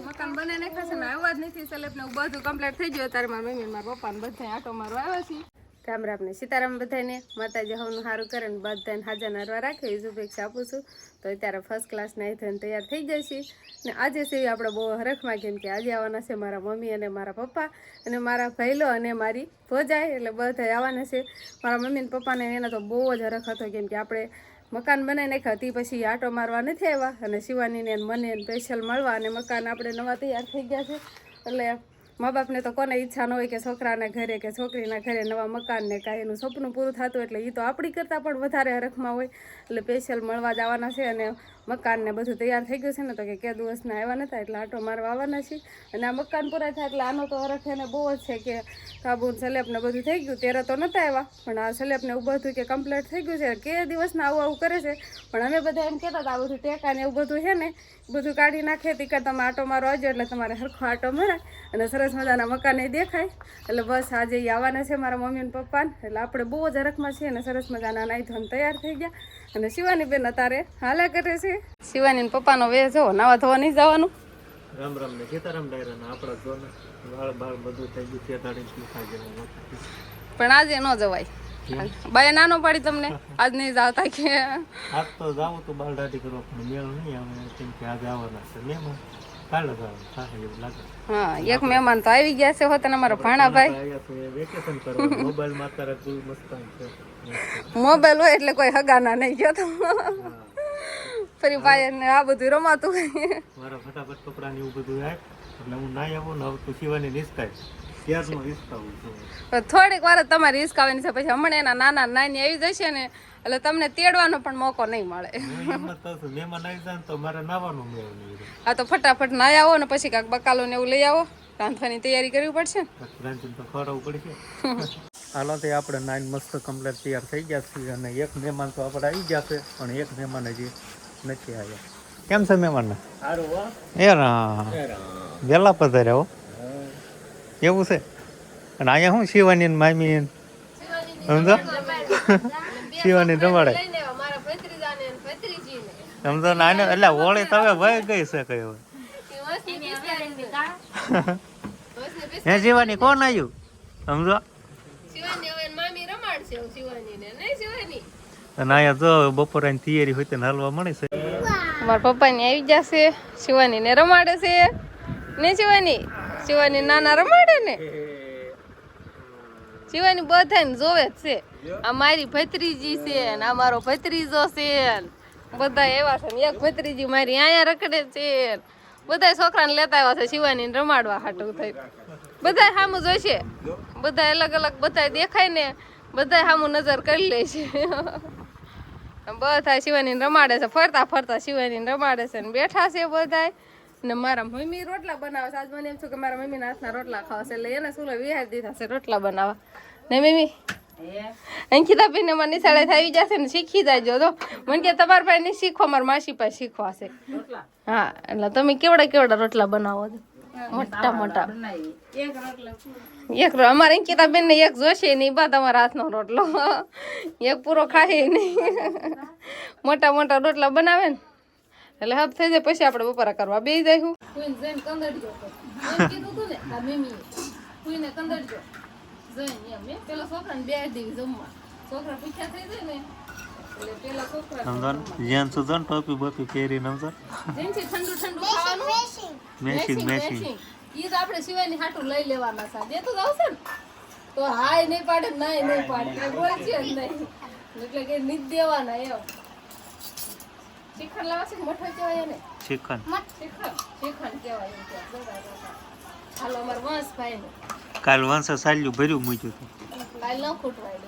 મકાન બને નાખ્યા છે આવ્યા જ નથી, સલેબ ને બધું કમ્પ્લીટ થઈ ગયું. ત્યારે મારા મમ્મી મારા પપ્પા બધા આટો મારવા આવ્યા છે રામ રામ ને સીતારામ બધાને માતાજી હવનું સારું કરે ને બધાને હાજર નરવા રાખે એ શુભેચ્છા આપું છું. તો અત્યારે ફર્સ્ટ ક્લાસ નાઈ તૈયાર થઈ જાય છે ને આજે છે આપણે બહુ હરખમાં કેમ કે આજે આવવાના છે મારા મમ્મી અને મારા પપ્પા અને મારા ભાઈલો અને મારી ભોજાય, એટલે બધા આવવાના છે. મારા મમ્મી ને પપ્પાને એના તો બહુ જ હરખ હતો કેમ કે આપણે મકાન બનાવી નાખ્યા તે પછી આટો મારવા નથી આવ્યા. અને શિવાનીને મને સ્પેશિયલ મળવા. અને મકાન આપણે નવા તૈયાર થઈ ગયા છે. એટલે મા બાપને તો કોને ઈચ્છા ન હોય કે છોકરાના ઘરે કે છોકરીના ઘરે નવા મકાન ને કાંઈ એનું સપનું પૂરું થતું એટલે એ તો આપણી કરતાં પણ વધારે હરખમાં હોય. એટલે સ્પેશિયલ મળવા જવાના છે અને મકાન ને બધું તૈયાર થઈ ગયું છે ને તો કે કે દિવસના આવ્યા નતા એટલે આટો મારવા આવવાના છે. અને આ મકાન પૂરા થાય એટલે આનો તો હરખ એને બહુ જ છે કે સાબુન સલેબને બધું થઈ ગયું. ત્યારે તો નતા આવ્યા, પણ આ સલેબને ઊભું હતું કે કમ્પ્લીટ થઈ ગયું છે. કે દિવસના આવું આવું કરે છે? પણ અમે બધા એમ કહેતા હતા, આ બધું ટેકા ને એવું બધું છે ને બધું કાઢી નાખે તી કે તમે આટો મારો આવજો એટલે તમારે હરખો આટો મરાય. અને સરસ મજાના મકાન દેખાય. એટલે બસ આજે આવવાના છે મારા મમ્મી ને. પપ્પાને એટલે આપણે બહુ જ હરખમાં છીએ અને સરસ મજાના નાઈ ધોન તૈયાર થઈ ગયા. અને શિવાની બેન અત્યારે હાલા કરે છે. શિવાની પપ્પાનો વે જો નાવા ધોવા નહીં જવાનું. રામ રામ ને સીતારામ ડાયરા આપણા જો વાળ બાળ બધું થઈ ગયું તેતાળીસ પણ આજે ન જવાય. બાય નાનો પાડી તમને. આજ નહીં જાવતા કે. આજ તો જાવ તો બાલ દાઢી કરવા પણ મેળ નહીં આવે કેમ કે આજે આવવાના છે મહેમાન. હા એક મહેમાન તો આવી ગયા છે હોત ને અમારા ભાણાભાઈ મોબાઈલ હોય એટલે કોઈ હગાના નહીં ગયો તો. ફરી ભાઈ ને આ બધું રમાતું મારા ફટાફટ કપડા ને એવું બધું એટલે હું ના આવું ને હવે તું સિવાય નિષ્કાય થોડીક વાર તમારે રિસ્ક આવવાની છે. પછી હમણાં એના નાના નાની આવી જશે ને એટલે તમને તેડવાનો પણ મોકો નહીં મળે. હું તો મારે નાવાનું મેળ નહીં રહે. આ તો ફટાફટ ના આવો ને પછી કાંક બકાલો ને એવું લઈ આવો. રાંધવાની તૈયારી કરવી પડશે. હાલો તે આપણે નાઈન મસ્ત કમ્પ્લેટ તૈયાર થઈ ગયા છીએ અને એક મહેમાન તો આપણે આવી ગયા છે પણ એક મહેમાન હજી નથી આવ્યા. કેમ છે મહેમાન? એ રા વહેલા પધાર્યા હો. એવું છે? અને અહીંયા શું શિવાની મામી સમજો? શિવાની રમાડે સમજો? ને એટલે હોળી તમે ભાઈ ગઈ છે કઈ હવે. હે, શિવાની, કોણ આવ્યું સમજો? અને અહીંયા જો બપોરાની તૈયારી હોય તેને હાલવા મળી છે. મારા પપ્પા ને આવી જશે. શિવાની ને રમાડે છે. ને શિવાની? શિવાની નાના રમાડે ને. શિવાની બધાને જોવે જ છે. આ મારી ભત્રીજી છે ને આ મારો ભત્રીજો છે બધા એવા છે ને એક ભત્રીજી મારી અહીંયા રખડે છે બધા છોકરાને લેતા આવ્યા છે શિવાની રમાડવા હાટું થઈ. બધા સામુ જોઈશે. બધા અલગ અલગ બધા દેખાય ને બધા સામુ નજર કરી લે છે. બધા શિવાની રમાડે છે ફરતા ફરતા શિવાની રમાડે છે ને બેઠા છે બધા ને મારા મમ્મી રોટલા બનાવે છે. આજ મને એમ છું કે મારા મમ્મીના હાથના રોટલા ખાવા છે. એટલે એને શું વિહાર દીધા છે રોટલા બનાવવા. ને મમ્મી? અંકિતા બેન અમારે નિશાળે થઈ જશે ને શીખી જાજો તો મને કે તમારા પાસે નહીં શીખો મારા માસી પાસે શીખવા છે. હા એટલે તમે કેવડા કેવડા રોટલા બનાવો છો? મોટા મોટા. એક અમારે અંકિતા બેન ને એક જોશે નહીં બા તમારા હાથનો રોટલો. એક પૂરો ખાય નહીં. મોટા મોટા રોટલા બનાવે ને? એટલે હબ થઈ જાય પછી આપણે બપોરા કરવા. બે જાય હું. કોઈને જઈને કંદડજો એમ કીધું તું ને આ મેમી કોઈને કંદડજો જઈને એમ એમ. પેલા છોકરાને બે દેવી જમવા. છોકરા પીઠા થઈ જાય ને એટલે પેલા છોકરા સમજો જ્યાં. સુધો ટોપી બોપી પહેરીને સમજો જેનથી ઠંડુ ઠંડુ ખાવાનું. મેશિંગ મેશિંગ ઈ તો આપણે સિવાયની હાટું લઈ લેવાના છે. દેતું જ આવશે ને તો હાય નહીં પાડે નાય નહીં પાડે. બોલ છે નહીં. એટલે કે નીત દેવાના એમ. શિખર લાવે છે કે કહેવાય એને? ચિકન શિખર. શિખર કહેવાય એમ કે દોડા દોડા. હાલો અમાર વંશ ભાઈ ને કાલ વંશે સાલ્યું ભર્યું મૂક્યું હતું. કાલ ન ખૂટવાય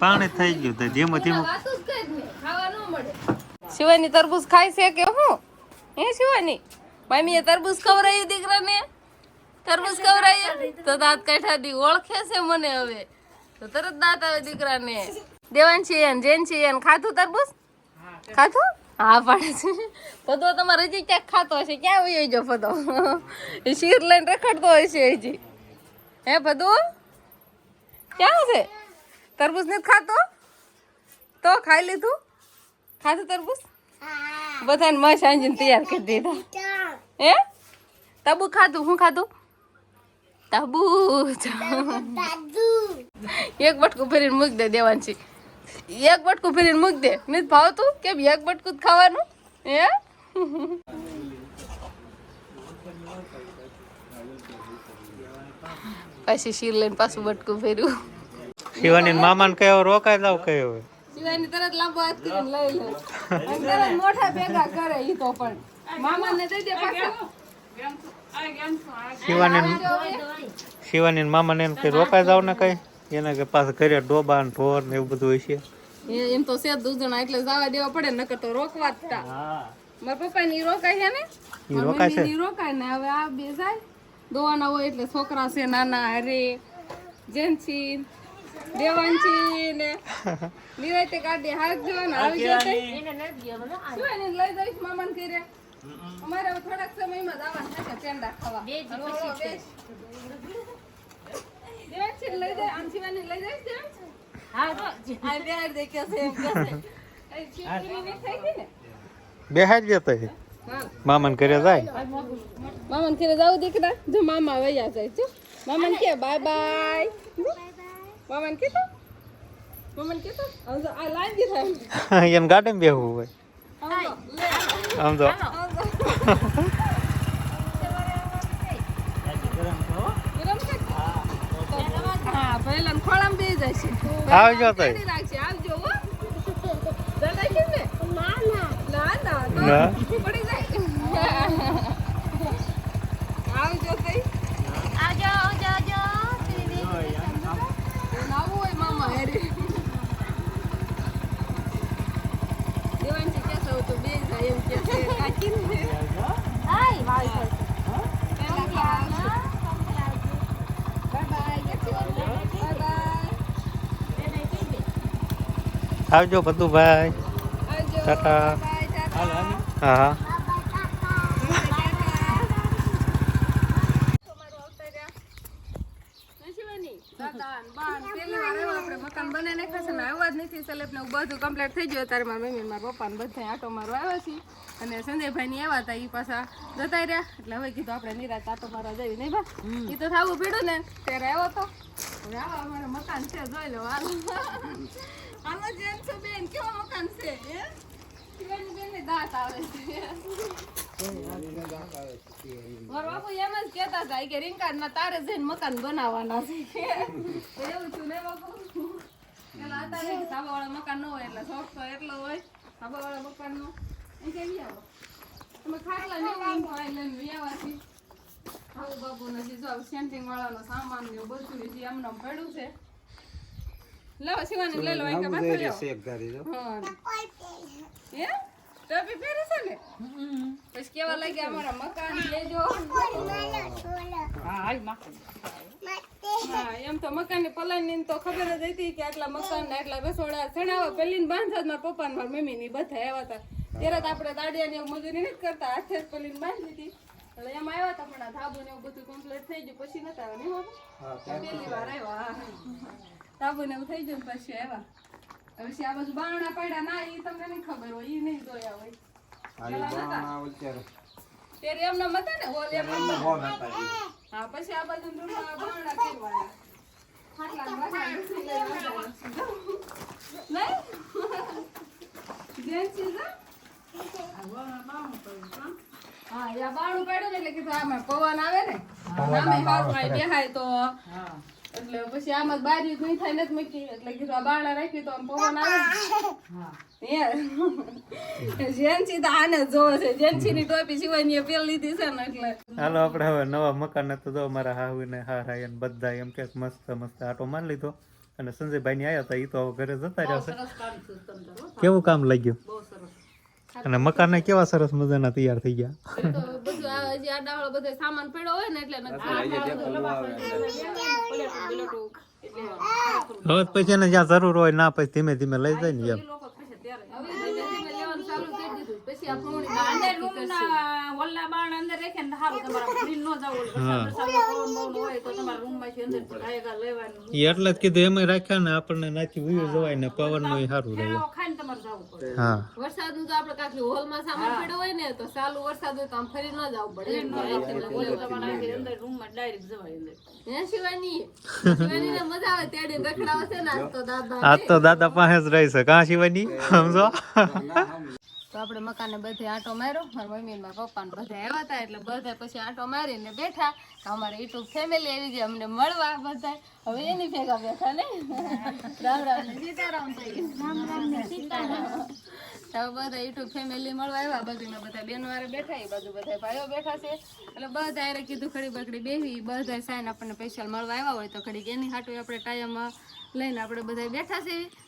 પાણી થઈ ગયું તો ધીમે ધીમે ખાવા ન મળે. શિવાની તરબૂચ ખાય છે કે હું? હે શિવાની? મમ્મીએ તરબૂચ ખવડાવ્યું દીકરાને? તરબૂચ ખવડાવ્યું તો દાંત કાઢ્યા દી. ઓળખે છે મને હવે. તો તરત દાંત આવે દીકરાને. દેવાન એન જૈનશી એન ખાધું તરબૂચ? ખાધું? હા પાડે છે. પદો તમારે હજી ક્યાંક ખાતો હશે? ક્યાં વયો જો પદો શીર લઈને રખડતો હોય છે હજી. હે પદો ક્યાં છે? તરબૂચ નથી ખાતો? તો ખાઈ લીધું? ખાધું તરબૂચ? બધાને મસ આંજીને તૈયાર કરી દીધા. હે? તબુ ખાધું? હું ખાધું? તબુ એક બટકું ભરીને મૂકી દે દેવાંશી એક બટકું ફેરીને મૂક દે. નથી ભાવતું કેમ એક બટકું જ ખાવાનું? હે? પછી શીર લઈને પાછું બટકું ફેર્યું શિવાની મામાને કયો રોકાય જાવ કયો શિવાની તરત લાંબો હાથ કરીને લઈ લે. અને તરત મોઢા ભેગા કરે ઈ તો પણ. મામાને દઈ દે પાછા. શિવાની શિવાની મામાને ને કઈ રોકાય જાવ ને કઈ? એને કે પાછા ઘરે ડોબા ને ઢોર ને એવું બધું હોય છે. એમ તો છે દૂધણા એટલે જવા દેવા પડે નકર તો રોકવા જ તા. મારા પપ્પા ની રોકાય છે ને? રોકાય છે? ની રોકાય ને હવે આ બે જાય. દોવાના હોય એટલે છોકરા છે નાના અરે જેન્સી દેવાંશી ને નિરાતે કાઢી હાથ જોવાના આવી જશે એને લઈ જઈશ મામાને કર્યા અમારે થોડાક સમયમાં જ આવવાનું પેંડા ખાવા. બેસ. દેવાંશીને લઈ જાય આમ શિવાની લઈ જઈશ દેવાંશી? આ બેહાડ દે કે છે એમ કે છે. ને? જતો છે હા. ઘરે જાય? મામાને ઘરે જાવ દીકરા જો મામા વૈયા જાય જો. મામન કે બાય બાય. મામાને કીધું મામાને જો આ લાઈન દી થાય એને ગાડીમાં બેહવું હોય. આમ તો ગરમ છે પહેલા ખોળામાં બેસી જાય છે. આવજો. કાઢી રાખશે આવજો હો. કેમ ને? ના ના. ના ના. તો પડી જાય. આવજો તઈ. નાવું હોય મામા હેરે દેવાંશી કેસે હોય તો બે જાય એમ કે છે કાકીને પહેલા ખાવા બાય બાય બાય બાય આવજો ભતુભાઈ ટાટા. હા હા. મકાન બને ને ખાશે ને આવવા જ નથી સલેબ ને બધું કમ્પ્લીટ થઈ ગયું ત્યારે મારા મમ્મી મારા પપ્પા બધા આટો મારો આવ્યા છે અને સંજયભાઈ ની આવ્યા હતા એ પાછા જતા રહ્યા એટલે હવે કીધું આપણે નિરાત આટો મારવા જઈએ નહીં બા એ તો થવું પીડ્યું ને ત્યારે આવ્યો તો હવે આવા અમારે મકાન છે, જોઈ લો હાલો. જેમ છો બેન, કેવો મકાન છે દાંત આવે છે. બાપુ જ કહેતા હતા કે રીંકાના તારે જઈને મકાન બનાવવાના છે. એવું છું ને બાપુ? પેલા કે મકાન ન હોય એટલે શોખ તો એટલો હોય એ કેવી આવો? તમે ખાટલા નહીં હોય, લઈને વ્યાવાથી આવું બાપુ નથી જો સેન્ટિંગ વાળાનો સામાન ને બધું જે એમને પડ્યું છે. લાવો શિવાની લઈ લો કે માથે લેવો હા. હે? ટોપી પહેરે છે ને? પછી કેવા લાગ્યા અમારા મકાન લેજો હા એમ તો મકાનની પલાની તો ખબર જ હતી કે આટલા મકાન ને આટલા રસોડા ચણાવા પેલી ને બાંધા જ મારા પપ્પા ને મારા મમ્મી ની બધા આવ્યા હતા. ત્યારે તો આપણે દાડિયા ને એવું મજૂરી નથી કરતા. હાથે જ પેલી બાંધી દીધી. એટલે એમ આવ્યા હતા પણ આ ધાબુ ને એવું બધું કમ્પ્લીટ થઈ ગયું પછી નતા આવ્યા નહીં બાબા પહેલી વાર આવ્યા હા. ધાબુ ને એવું થઈ ગયું ને પછી આવ્યા. પછી આ બાજુ બારણા પડ્યા ના એ તમને નહીં ખબર હોય એ નહીં જોયા હોય. ત્યારે એમના મતા ને એમ હા પછી આ બાજુ બારણા ને આવતા. નહીં? જેન્ટ્સ છે? હા યા બારણું પાડ્યું ને એટલે કીધું આમાં પવન આવે ને. આમે હારું બેહાય તો. એટલે પછી આમાં બારી નહીં થાય નથી મૂકી. એટલે કીધું આ બારણા રાખી તો આમ પવન આવે જેન્સી તો આને જોવે છે. જેન્સી ની ટોપી સિવાયની એ પેલ લીધી છે ને એટલે. હાલો આપણે હવે નવા મકાન તો જો મારા હાહુ ને હા હા એને બધા એમ કે મસ્ત મસ્ત આટો માર લીધો. અને સંજયભાઈ ની આવ્યા હતા એ તો હવે ઘરે જતા રહ્યા છે. કેવું કામ લાગ્યું? અને મકાન કેવા સરસ મજાના તૈયાર થઈ ગયા? એ તો બધું આ હજી આ ડાળો બધો સામાન પડ્યો હોય ને એટલે હવે પછી એને જ્યાં જરૂર હોય ના પછી ધીમે ધીમે લઈ જાય ને એમ. પછી બાણ અંદર રાખે ને તમારા નો જાવ પવન હોય તો તમારા અંદર ગાયગા લેવાનું. એટલે જ કીધું એમાં રાખ્યા ને આપણને નાથી ઉયો જવાય ને પવનનું સારું રહે. ખાઈને તમારે જવું પડે. હા. વરસાદનું તો આપણે કાંઈક હોલમાં સામાન પડ્યો હોય ને તો ચાલુ વરસાદ હોય તો આમ ફરી ન જવું પડે. ડાયરેક્ટ જવાય અંદર. શિવાની? મજા આવે ત્યારે રખડાવે છે ને આજ તો દાદા આજ તો દાદા પાસે જ રહી કા કાં શિવાની? સમજો? તો આપણે મકાને બધે આટો માર્યો. મારા મમ્મી ને મારા પપ્પાને બધા આવ્યા હતા એટલે બધા પછી આટો મારીને બેઠા. તો અમારે યુટ્યુબ ફેમિલી આવી ગઈ અમને મળવા બધા હવે એની ભેગા બેઠા ને. રામ રામ. સીતારામ તો બધા યુટ્યુબ ફેમિલી મળવા આવ્યા બાજુમાં બધા બેનો વારે બેઠા એ બાજુ બધા ભાઈઓ બેઠા છે. એટલે બધા હારે કીધું ખડી બકડી બેહી. બધા સાઈન આપણને પૈસા મળવા આવ્યા હોય તો ખડી એની હાટું આપણે ટાઈમ લઈને આપણે બધા બેઠા છે